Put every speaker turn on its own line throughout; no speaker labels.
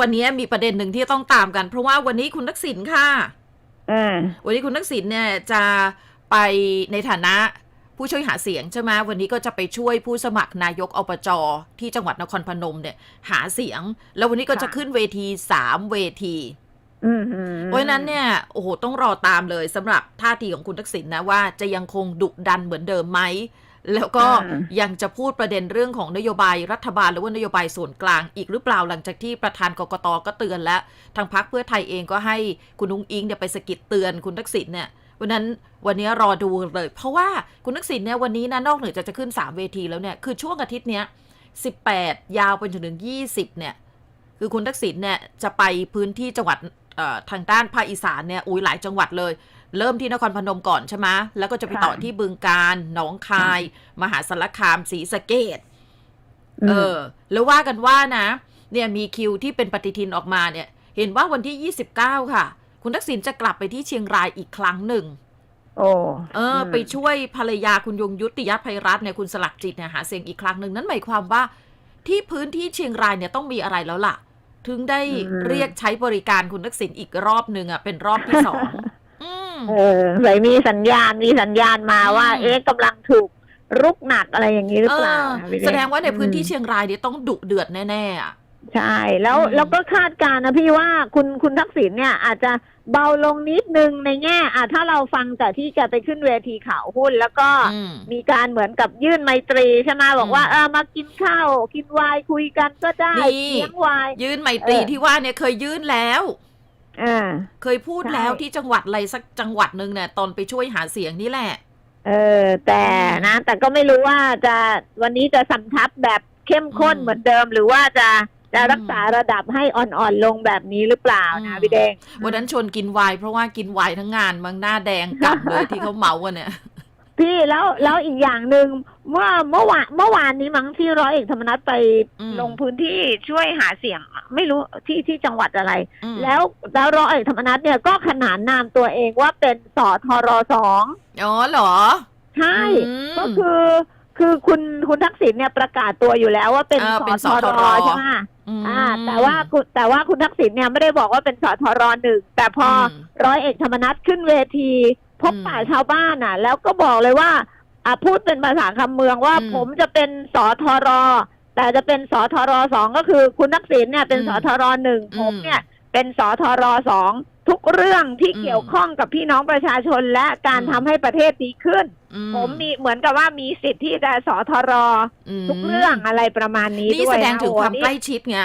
วันนี้มีประเด็นหนึ่งที่ต้องตามกัน เพราะว่าวันนี้คุณทักษิณค่ะ
อ่า
วันนี้คุณทักษิณเนี่ยจะไปในฐานะผู้ช่วยหาเสียงใช่ไหมวันนี้ก็จะไปช่วยผู้สมัครนายกอบจที่จังหวัดนครพนมเนี่ย หาเสียง แล้ววันนี้ก็จะขึ้นเวทีสามเวที
อืม
เพราะฉะนั้นเนี่ยโอ้โหต้องรอตามเลยสำหรับท่าทีของคุณทักษิณนะว่าจะยังคงดุดันเหมือนเดิมไหม แล้วก็ยังจะพูดประเด็นเรื่องของนโยบายรัฐบาลหรือว่านโยบายส่วนกลางอีกหรือเปล่าหลังจากที่ประธานกกตก็เตือนแล้วทางพักเพื่อไทยเองก็ให้คุณนุ้งอิงเนี่ยไปสะกิดเตือนคุณทักษิณเนี่ยวันนั้นวันนี้รอดูเลย เพราะว่าคุณทักษิณเนี่ยวันนี้นะนอกเหนือจากจะขึ้น 3 เวทีแล้วเนี่ยคือช่วงอาทิตย์เนี้ย18 ยาวไปจนถึง 20 เนี่ย คือคุณทักษิณเนี่ยจะไปพื้นที่จังหวัดเอ่อทางด้านภาคอีสานเนี่ยอุ้ยหลายจังหวัดเลย เริ่มที่นครพนมก่อนใช่ไหมแล้วก็จะไปต่อที่บึงการหนองคาย มหาสารคามศรีสะเกดเออ แล้วว่ากันว่านะ เนี่ยมีคิวที่เป็นปฏิทินออกมาเนี่ย เห็นว่าวันที่29ค่ะ คุณทักษิณจะกลับไปที่เชียงรายอีกครั้งหนึ่ง
โอ้
เออ ไปช่วยภรรยาคุณยงยุติยภัยรัตน์เนี่ยคุณสลักจิตเนี่ยหาเสียงอีกครั้งหนึ่งนั่นหมายความว่า ที่พื้นที่เชียงรายเนี่ยต้องมีอะไรแล้วล่ะ ถึงได้เรียกใช้บริการคุณทักษิณอีกรอบหนึ่งอะเป็นรอบที่สอง อืม
เออเลยมีสัญญาณมีสัญญาณมาว่า
อืม
เอ๊ะกำลังถูกรุกหนักอะไรอย่างนี้หรือ
เอ
เปล่า
อ
นะพี่เล็ก
แสดงว่าในพื้นที่
อืม
เชียงรายเนี่ยต้องดุเดือดแน่ๆอะ
ใช่ แล้ว
อืม
แล้วก็คาดการณ์นะพี่ว่าคุณคุณทักษิณเนี่ย อาจจะเบาลงนิดนึงในแง่อะถ้าเราฟังจากที่แกไปขึ้นเวทีข่าวหุ้น แล้วก็
อืม
มีการเหมือนกับยื่นไมตรีใช่ไหมบอกว่า
อืม
เออมากินข้าว กินไวน์คุยกันก็ได้
นี่
เลี้ยงไวน์
ยื่นไมตรี
เออ
ที่ว่าเนี่ยเคยยื่นแล้ว
อ่า
เคยพูด
ใช่
แล้วที่จังหวัดอะไรสักจังหวัดหนึ่งเนี่ยตอนไปช่วยหาเสียงนี่แหละ
เออ แต่นะ แต่ก็ไม่รู้ว่าจะวันนี้จะสำทับแบบเข้มข้น
อืม
เหมือนเดิมหรือว่าจะจะ
อืม
รักษาระดับให้อ่อนๆลงแบบนี้หรือเปล่านะ
อืม
พี่แดง
วันนั้นชวนกินไวน์เพราะว่ากินไวน์ทั้งงานมังหน้าแดงกลับเลยที่เขาเมากันเนี่ย
พี่แล้วแล้วอีกอย่างหนึ่งเมื่อเมื่อวานเมื่อวานนี้มั้งที่ร้อยเอกธรรมนัฐไป
อืม
ลงพื้นที่ช่วยหาเสียง ไม่รู้ที่ที่จังหวัดอะไร
อืม
แล้วแล้วร้อยเอกธรรมนัฐเนี่ยก็ขนานนามตัวเองว่าเป็นสอทรสอง
อ๋อเหรอ
ใช่
อืม
ก็คือคือคุณคุณทักษิณเนี่ยประกาศตัวอยู่แล้วว่าเป็น
เออ
ส
เป็น
อ
ส
ท
ท
ร
ร
ใช่ไหม
ม
อ่า แต่ว่าคุณแต่ว่าคุณทักษิณเนี่ยไม่ได้บอกว่าเป็นสอทรหนึ่งแต่พออ
ม
ร้อยเอกธรรมนัฐขึ้นเวที พบ
อืม
ป่าชาวบ้านอะ แล้วก็บอกเลยว่าอ่าพูดเป็นภาษาคำเมืองว่า
อืม
ผมจะเป็นสอทรแต่จะเป็นสอทรสองก็คือคุณทักษิณเนี่ยเป็น
อืม
สอทรหนึ่ง
อืม
ผมเนี่ยเป็นสอทรสองทุกเรื่องที่
อืม
เกี่ยวข้องกับพี่น้องประชาชนและการ
อืม
ทำให้ประเทศดีขึ้น
อื
ผมมีเหมือนกับว่ามีสิทธิ์ที่จะสอทร
อืม
ทุกเรื่องอะไรประมาณนี้
นี่
ด้วย
แสดง
นะ
ถึง
โอ้
ความ
นี่
ใกล้ชิดไง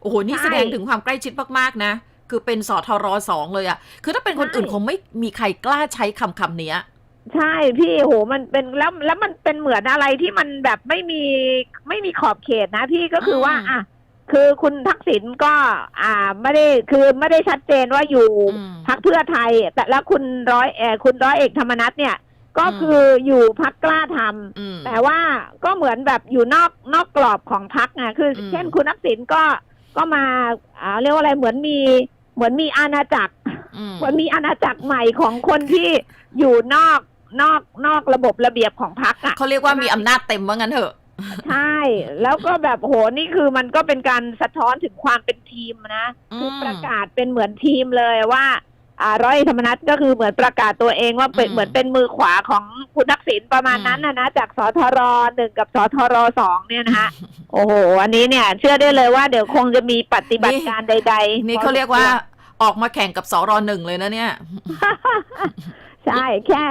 โอ้โหนี่
ใช่
แสดงถึงความใกล้ชิดมากๆนะ คือเป็นสทรสองเลยอะคือถ้าเป็นคน
ใช่
อื่นคงไม่มีใครกล้าใช้คำคำเนี้ย
ใช่พี่โหมันเป็นแล้วแล้วมันเป็นเหมือนอะไรที่มันแบบไม่มีไม่มีขอบเขตนะพี่ก็คือว่า
อืม
อะคือคุณทักษิณก็ อ่าไม่ได้คือไม่ได้ชัดเจนว่าอยู่
อืม
พักเพื่อไทย แต่แล้วคุณร้อยเออคุณร้อยเอกธรรมนัฐเนี่ย ก็
อืม
คืออยู่พักกล้าทำ
อืม
แต่ว่าก็เหมือนแบบอยู่นอกนอกกรอบของพักไงคืออ
ม
เช่นคุณทักษิณก็ก็มาอ่าเรียกว่าอะไรเหมือนมี เหมือนมีอาณาจักร
อืม
เหมือนมีอาณาจักรใหม่ของคนที่อยู่นอกนอกนอกระบบระเบียบของพักอะ
เขาเรียกว่ามีอำนาจเต็มว่างั้นเถอะ
ใช่ แล้วก็แบบโหนี่คือมันก็เป็นการสะท้อนถึงความเป็นทีมนะ
อืม
คือประกาศเป็นเหมือนทีมเลยว่าอ่าร้อยเอกธรรมนัฐก็คือเหมือนประกาศตัวเองว่าเป็น
อืม
เหมือนเป็นมือขวาของคุณทักษิณประมาณ
อืม
นั้นนะนะจากสทรหนึ่งกับสทรสองเนี่ยนะฮะโอ้โห อันนี้เนี่ย เชื่อได้เลยว่าเดี๋ยวคงจะมีปฏิบัติการใด ๆ
นี่เขาเรียกว่า ออกมาแข่งกับสรหนึ่งเลยนะเนี่ย
ใช่แค่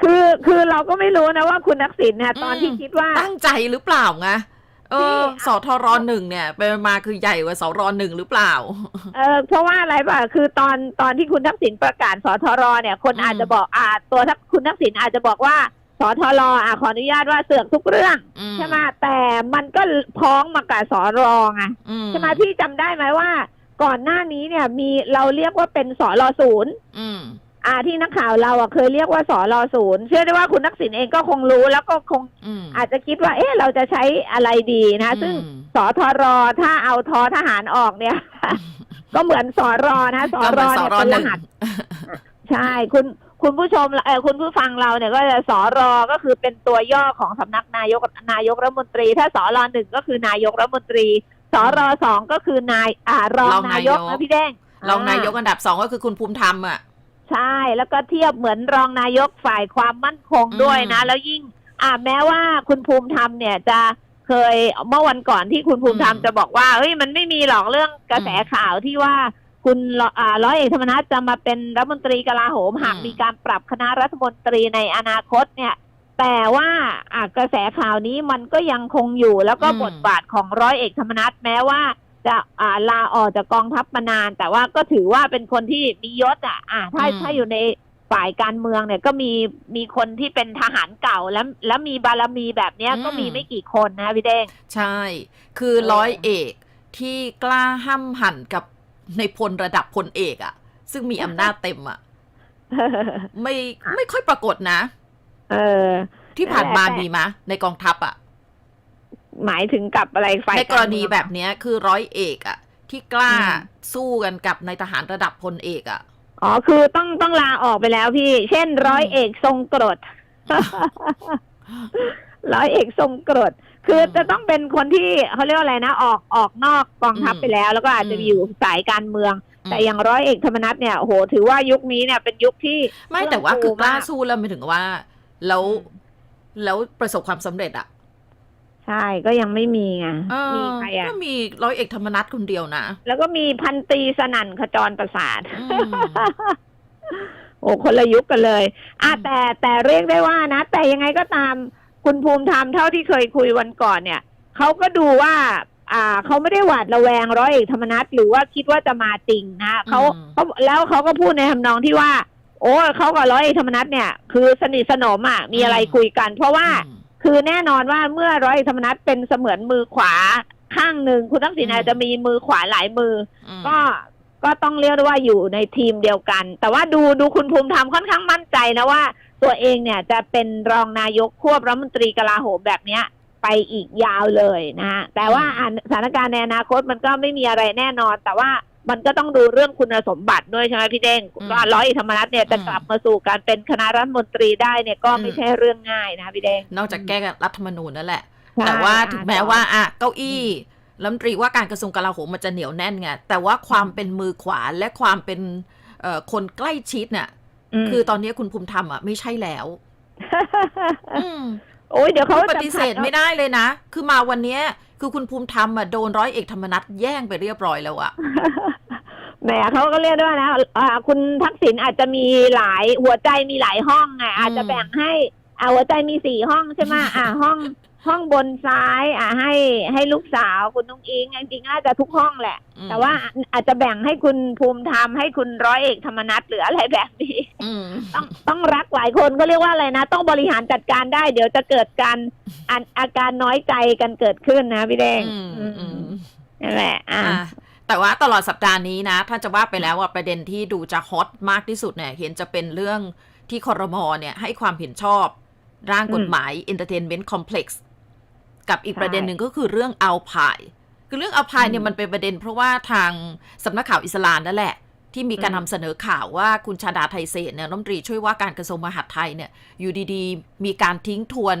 คือคือเราก็ไม่รู้นะว่าคุณทักษิณเนี่ยตอนที่
อืม
คิดว่า
ตั้งใจหรือเปล่าไงเออ
นี่
สทรหนึ่งเนี่ยไปมาคือใหญ่กว่าสรหนึ่งหรือเปล่า
เออเพราะว่าอะไรป่ะคือตอนตอนที่คุณทักษิณประกาศสทรเนี่ย คน
อืม
อาจจะบอกอาตัวทักคุณทักษิณอาจจะบอกว่าสทรอะขออนุญาตว่าเสือกทุกเรื่อง
อื
ใช่ไหมแต่มันก็พ้องมากับสรไง
อื
ใช่ไหมพี่จำได้ไหมว่า ก่อนหน้านี้เนี่ยมีเราเรียกว่าเป็นสรศูนย์
อืม
อ่าที่นักข่าวเราอะเคยเรียกว่าสรศูนย์เชื่อได้ว่าคุณทักษิณเองก็คงรู้แล้วก็คง
อืม
อาจจะคิดว่า เอ๊ะเราจะใช้อะไรดีนะซึ่ง
อืม
สทรถ้าเอาทอทหารออกเนี่ย ก็เหมือนสรนะส
ก็เห
ร
มือนส
เนี่ย
ร
เป็น
ห
ร
นึ่ง
หัส ใช่ คุณคุณผู้ชมเออคุณผู้ฟังเราเนี่ยก็จะสรก็คือเป็นตัวย่อของสำนักนายกนายกรัฐมนตรี ถ้าสรหนึ่งก็คือนายกรัฐมนตรี สรสองก็คือนายอ่ารอง
รองนานา
ย
ย
ก
ก
นะพี่แดง
รองนายก
อ่
อันดับสองก็คือคุณภูมิธรรมอะ
ใช่ แล้วก็เทียบเหมือนรองนายกฝ่ายความมั่นคงด้วยนะ
อืม
แล้วยิ่ง อ่าแม้ว่าคุณภูมิธรรมเนี่ยจะเคยเมื่อวันก่อนที่คุณภูมิธรรม
อืม
จะบอกว่าเฮ้ยมันไม่มีหรอกเรื่องกระแส
อืม
ข่าวที่ว่าคุณรอ่าร้อยเอกธรรมนัฐจะมาเป็นรัฐมนตรีกลาโหมหาก
อืม
มีการปรับคณะรัฐมนตรีในอนาคตเนี่ย แต่ว่าอ่ากระแสข่าวนี้มันก็ยังคงอยู่ แล้วก็บทบาทของร้อยเอกธรรมนัฐแม้ว่าจะอ่าลาออกจากกองทัพมานาน แต่ว่าก็ถือว่าเป็นคนที่มียศอะอ่าถ้า
อืม
ถ้าอยู่ในฝ่ายการเมืองเนี่ยก็มีมีคนที่เป็นทหารเก่าแล้วแล้วมีบารมีแบบเนี้ยก็มีไม่กี่คนนะพี่เด้ง
ใช่ คือ
เออ
ร้อยเอกที่กล้าห้ามหันกับในพลระดับพลเอกอะซึ่งมีอำนาจเต็มอะไม่ไม่ค่อยปรากฏนะ
เออ
ที่ผ่านมา
แต่
มีมะในกองทัพอะ
หมายถึงกับอะไรฝ่าย
ในกรณีา
เมือง
แบบเนี้ย คือร้อยเอกอะ ที่กล้า
อืม
สู้กันกับในทหารระดับพลเอกอะ
อ๋อ คือต้องต้องลาออกไปแล้วพี่ เช่น ร้อยเอกทรงกรดร้อยเอกทรงกรดคืออ
ม
จะต้องเป็นคนที่เขาเรียกว่าอะไรนะออกออกนอกกองทัพ
อืม
ไปแล้ว แล้วก็อาจจะ
อืม
อยู่สายการเมือง แต่อย่างร้อยเอกธรรมนัฐเนี่ยโอ้โหถือว่ายุคนี้เนี่ยเป็นยุคที่
ไม่แต่ว่าคือกล้า
เฟื่องฟูมาก
สู้แล้วไม่ถึงว่า แล้วแล้วประสบความสำเร็จอะ
ใช่ก็ยังไม่มีไง
เออ
มีใครอะ
ก็มีร้อยเอกธรรมนัฐคนเดียวนะ
แล้วก็มีพันตรีสนั่นขจรประสาท
อืม
โอ้คนละยุคกันเลยอะ
อืม
แต่แต่เรียกได้ว่านะ แต่ยังไงก็ตามคุณภูมิธรรมเท่าที่เคยคุยวันก่อนเนี่ยเขาก็ดูว่า อ่าเขาไม่ได้หวาดระแวงร้อยเอกธรรมนัฐหรือว่าคิดว่าจะมาจริงนะเขา
อืม
เขาแล้วเขาก็พูดในทำนองที่ว่า โอ้เขากับร้อยเอกธรรมนัฐเนี่ย คือสนิทสนมอะมีอะไรคุยกัน เพราะว่า
อืม
คือแน่นอนว่าเมื่อร้อยเอกธรรมนัฐเป็นเสมือนมือขวาข้างหนึ่งคุณทักษิณ
อืม
อาจจะมีมือขวาหลายมือ
อืม
ก็ก็ต้องเรียกได้ว่าอยู่ในทีมเดียวกัน แต่ว่าดูดูคุณภูมิธรรมค่อนข้างมั่นใจนะว่า ตัวเองเนี่ยจะเป็นรองนายกควบรัฐมนตรีกลาโหมแบบเนี้ยไปอีกยาวเลยนะฮะแต่ว่าอะสถานการณ์ในอนาคตมันก็ไม่มีอะไรแน่นอน แต่ว่า มันก็ต้องดูเรื่องคุณสมบัติด้วยใช่ไหมพี่เด้ง
อืม
ว่าร้อยเอกธรรมนัฐเนี่ยจะ
อืม
กลับมาสู่การเป็นคณะรัฐมนตรีได้เนี่ยก็ไม่
อืม
ใช่เรื่องง่ายนะพี่เด้ง
นอกจากแก้รัฐธรรมนูญนั่นแหละ
ใช่
แต่ว่าถึงแม้ว่า
อะ
อะเก้าอี้รัฐมนตรีว่าการกระทรวงกลาโหมมันจะเหนียวแน่นไงแต่ว่าความเป็นมือขวาและความเป็นเอ่อคนใกล้ชิดเนี่ย
ม
คือตอนนี้คุณภูมิธรรมอะไม่ใช่แล้วอืม
โอ้ยเดี๋ยวเขา
คือป
จะ
ฏิเสธไม่ได้เลยนะ คือมาวันเนี้ย คือคุณภูมิธรรมอะโดนร้อยเอกธรรมนัฐแย่งไปเรียบร้อยแล้วอะ
แหมเขาก็เรียกด้วยนะอ่าคุณทักษิณอาจจะมีหลายหัวใจมีหลายห้องไงอาจจะแบ่งให้อ่าหัวใจมีสี่ห้องใช่ไหมอ่าห้อง ห้องบนซ้าย อ่าให้ให้ลูกสาวคุณนุ้งอิงจริงๆน่าจะทุกห้องแหละ
อืม
แต่ว่าอาจจะแบ่งให้คุณภูมิธรรมให้คุณร้อยเอกธรรมนัฐหรืออะไรแบบนี้
อืม
ต้องต้องรักหลายคนก็เรียกว่าอะไรนะ ต้องบริหารจัดการได้ เดี๋ยวจะเกิดการอาอาการน้อยใจกันเกิดขึ้นนะพี่แดง
อืม
อืม
อืม
นั่นแหละอ่า
อะแต่ว่าตลอดสัปดาห์นี้นะ ถ้าจะว่าไปแล้วว่าประเด็นที่ดูจะฮอตมากที่สุดเนี่ย เห็นจะเป็นเรื่องที่คอรมอเนี่ย ให้ความเห็นชอบ ร่างกฎหมาย Entertainment Complex กับอีก
ใช่
ประเด็นหนึ่งก็คือเรื่องเอาพายคือเรื่องเอาพายเนี่ย
อืม
มันเป็นประเด็น เพราะว่าทางสำนักข่าวอิสลามนั่นแหละ ที่มีการ
อื
นำ
ม
เสนอข่าวว่าคุณชาดาไทเศษเนี่ยรัฐมนตรีช่วยว่าการกระทรวงมหาดไทยเนี่ยอยู่ดีๆ มีการทิ้งทวน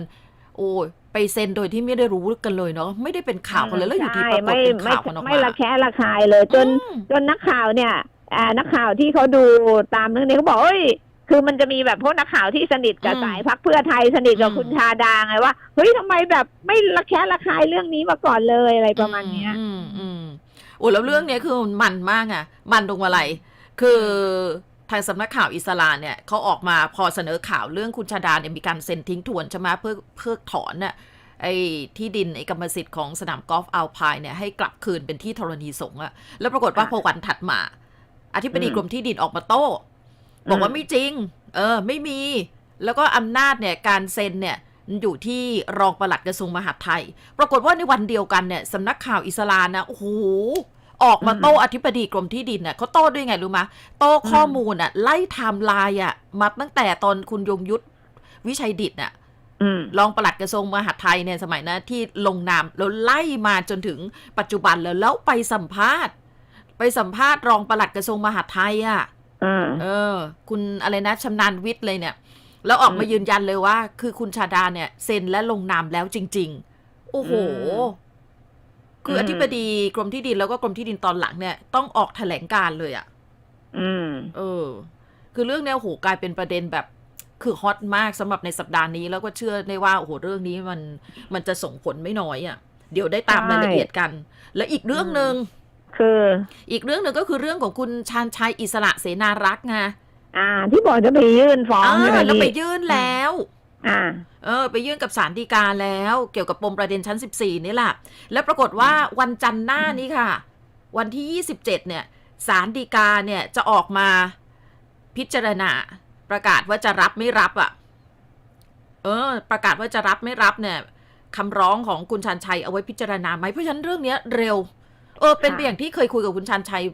โอ้ยไปเซ็นโดยที่ไม่ได้รู้กันเลยเนาะไม่ได้เป็นข่าวกันเลยแล้วอยู่ดีปรากฏ
ไม่
เป็น
ไม่
ข่าวกันออก
ไม่
มา
ระแคะระคายเลย จน
อืม
จนนักข่าวเนี่ยอ่านักข่าวที่เขาดูตามเรื่องนี้เขาบอกเอ้ย คือมันจะมีแบบพวกนักข่าวที่สนิทกับ
อืม
สายพักเพื่อไทยสนิทกับ
อืม
คุณชาดาไงว่าเฮ้ยทำไมแบบไม่ระแคะระคายเรื่องนี้มาก่อนเลยอะไรประมาณเนี้ย
อืมอืมโอ้แล้วเรื่องเนี้ยคือมันมากอะมันตรงอะไร คือทางสำนักข่าวอิสลามเนี่ยเขาออกมาพอเสนอข่าวเรื่องคุณชาดาเนี่ยมีการเซ็นทิ้งทวนใช่ไหมเพื่อเพื่อถอนน่ะไอ้ที่ดินไอ้กรรมสิทธิ์ของสนามกอล์ฟอัลพายเนี่ยให้กลับคืนเป็นที่ธรณีสงฆ์อะแล้วปรากฏว่า
ค่ะ
พอวันถัดมาอธิบดี
อืม
กรมที่ดินออกมาโต้ บอกว่า
อืม
ไม่จริง เออ ไม่มี แล้วก็อำนาจเนี่ยการเซ็นเนี่ยอยู่ที่รองปลัดกระทรวงมหาดไทย ปรากฏว่าในวันเดียวกันเนี่ยสำนักข่าวอิสลามนะโอ้โหออกมาโต้อธิบดีกรมที่ดินน่ะเขาโต้ด้วยไงรู้ไหมโต้ข้อมูลอะ ไล่ไทม์ไลน์อะมาตั้งแต่ตอนคุณยงยุทธวิชัยดิตน่ะ
อืม
รองปลัดกระทรวงมหาดไทยเนี่ยสมัยนะที่ลงนามแล้วไล่มาจนถึงปัจจุบันแล้วแล้วไปสัมภาษณ์ ไปสัมภาษณ์รองปลัดกระทรวงมหาดไทยอะ
อ่า
เออ คุณอะไรนะชำนาญวิทย์เลยเนี่ย แล้วออกมา
อืม
ยืนยันเลยว่า คือคุณชาดาเนี่ย เซ็นและลงนามแล้วจริง ๆ โอ้โห
อืม
คืออ
ม
อธิบดีกรมที่ดินแล้วก็กรมที่ดินตอนหลังเนี่ย ต้องออกแถลงการเลยอะ่ะ
อืม
เออ คือเรื่องเนี้ยโอ้โหกลายเป็นประเด็นแบบคือฮอตมากสำหรับในสัปดาห์นี้แล้วก็เชื่อได้ว่าโอ้โหเรื่องนี้มันมันจะส่งผลไม่น้อยอะ่ะ เดี๋ยวได้ตาม
ใช่
รายละเอียดกัน และอีกเรื่องหนึ่ง
คือ
อีกเรื่องหนึ่งก็คือเรื่องของคุณชาญชัยอิสระเสนารักษ์ไง
อ่า ที่บอกจะไปยื่นฟ้อง
อ่า
ใช่ไหม
แล้วไป
พี่
ยื่นแล้ว
อ่า
เออ ไปยื่นกับศาลฎีกาแล้ว เกี่ยวกับปมประเด็นชั้น 14 นี่แหละแล้วปรากฏว่าวันจันทร์หน้านี้ค่ะ วันที่ 27 เนี่ยศาลฎีกาเนี่ยจะออกมาพิจารณา ประกาศว่าจะรับไม่รับอะ่ะ เออ ประกาศว่าจะรับไม่รับเนี่ยคำร้องของคุณชันชัยเอาไว้พิจารณาไหมเพราะฉะนั้นเรื่องเนี้ยเร็ว เออเป็น
ค่ะ
ไปอย่างที่เคยคุยกับคุณชันชัย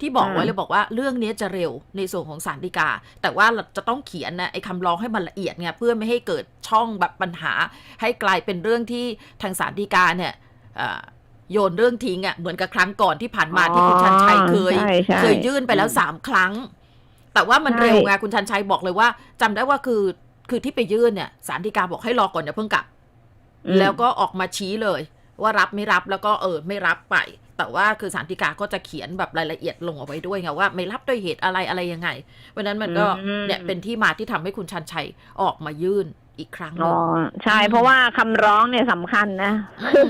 ที่บอกไว้
อ่า
เลยบอกว่าเรื่องนี้จะเร็วในส่วนของศาลฎีกา แต่ว่าเราจะต้องเขียนนะไอ้คำร้องให้มันละเอียดไงเพื่อไม่ให้เกิดช่องแบบปัญหา ให้กลายเป็นเรื่องที่ทางศาลฎีกาเนี่ยเอ่อโยนเรื่องทิ้งอะ่ะเหมือนกับครั้งก่อนที่ผ่านมาที่คุณชันชัยเคย
ใช่ใช่
เคยยื่นไปแล้วสามครั้ง แต่ว่ามัน
ใช่
เร็วไงคุณชันชัยบอกเลยว่าจำได้ว่าคือคือที่ไปยื่นเนี่ยศาลฎีกาบอกให้รอก่อนอย่าเพิ่งกลับ
อืม
แล้วก็ออกมาชี้เลย ว่ารับไม่รับแล้วก็เออไม่รับไป แต่ว่าคือสารติกาก็จะเขียนแบบรายละเอียดลงเอาไว้ด้วยไงว่าไม่รับด้วยเหตุอะไรอะไรยังไง เพราะฉะนั้นมันก็
อืม
เนี่ยเป็นที่มาที่ทำให้คุณชันชัยออกมายื่นอีกครั้งห
อ๋
นึ่
อ
ง
ใช่
อืม
เพราะว่าคำร้องเนี่ยสำคัญนะ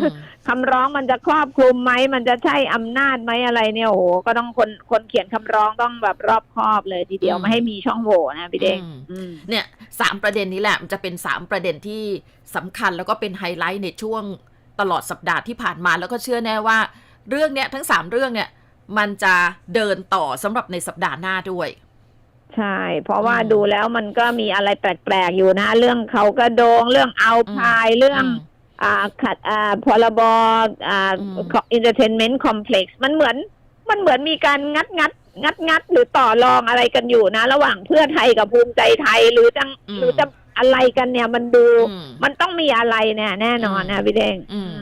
ม
คำร้องมันจะครอบคลุมไหมมันจะใช่อำนาจไหมอะไรเนี่ยโอ้โหก็ต้องคนคนเขียนคำร้องต้องแบบรอบคอบเลยทีเดียว
อืม
ไม่ให้มีช่องโหว่นะพี่เด้ง
อืม
อืม
เนี่ยสามประเด็นนี้แหละมันจะเป็นสามประเด็นที่สำคัญแล้วก็เป็นไฮไลท์ในช่วง ตลอดสัปดาห์ที่ผ่านมาแล้วก็เชื่อแน่ว่า เรื่องเนี้ยทั้งสามเรื่องเนี่ยมันจะเดินต่อสำหรับในสัปดาห์หน้าด้วย
ใช่ เพราะว่า
อืม
ดูแล้วมันก็มีอะไรแปลก ๆ อยู่นะ เรื่องเขากระโดง เรื่องเอาพาย เรื่อง
อืม
อ่าขัดอ่าพรบอ่า
อืม
อินเตอร์เทนเมนต์คอมเพล็กซ์มันเหมือนมันเหมือนมีการงัดงัดงัดงัดหรือต่อรองอะไรกันอยู่นะ ระหว่างเพื่อไทยกับภูมิใจไทยหรือจัง
อืม
หรือจะ อะไรกันเนี่ยมันดู
อืม
มันต้องมีอะไรเนี่ย แน่นอน
อื
นะ
ม
พี่เด้ง
อืม